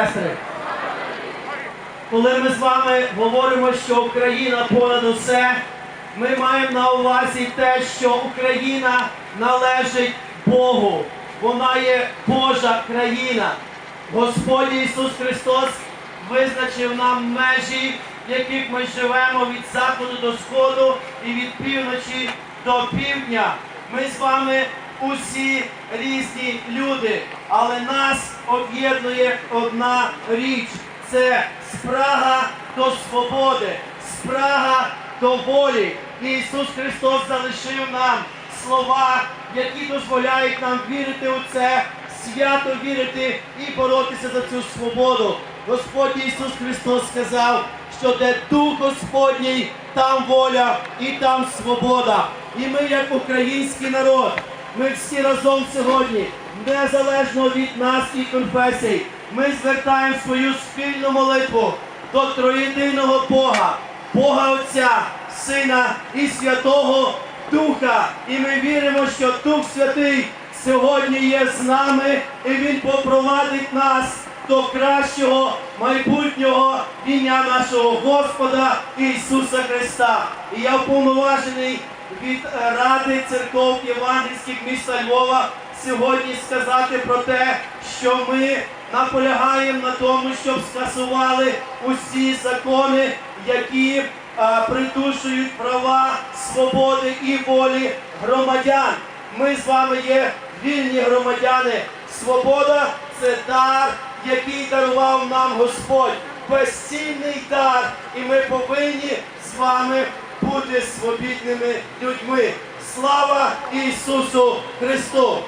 Сестри, коли ми з вами говоримо, що Україна понад усе, ми маємо на увазі те, що Україна належить Богу. Вона є Божа країна. Господь Ісус Христос визначив нам межі, в яких ми живемо від заходу до сходу і від півночі до півдня. Ми з вами усі різні люди, але нас об'єднує одна річ це спрага до свободи, спрага до волі. Ісус Христос залишив нам слова, які дозволяють нам вірити у це, свято вірити і боротися за цю свободу. Господь Ісус Христос сказав, що де Дух Господній, там воля і там свобода. І ми, як український народ, ми всі разом сьогодні, незалежно від нас і конфесій, ми звертаємо свою спільну молитву до троєдиного Бога, Бога Отця, Сина і Святого Духа. І ми віримо, що Дух Святий сьогодні є з нами, і Він попровадить нас до кращого майбутнього ім'я нашого Господа Ісуса Христа. І я вповноважений від е, Ради церков євангельських міста Львова сьогодні сказати про те, що ми наполягаємо на тому, щоб скасували усі закони, які е, придушують права, свободи і волі громадян. Ми з вами є вільні громадяни. Свобода це дар, який дарував нам Господь. Безцінний дар, і ми повинні з вами бути свобідними людьми. Слава Ісусу Христу!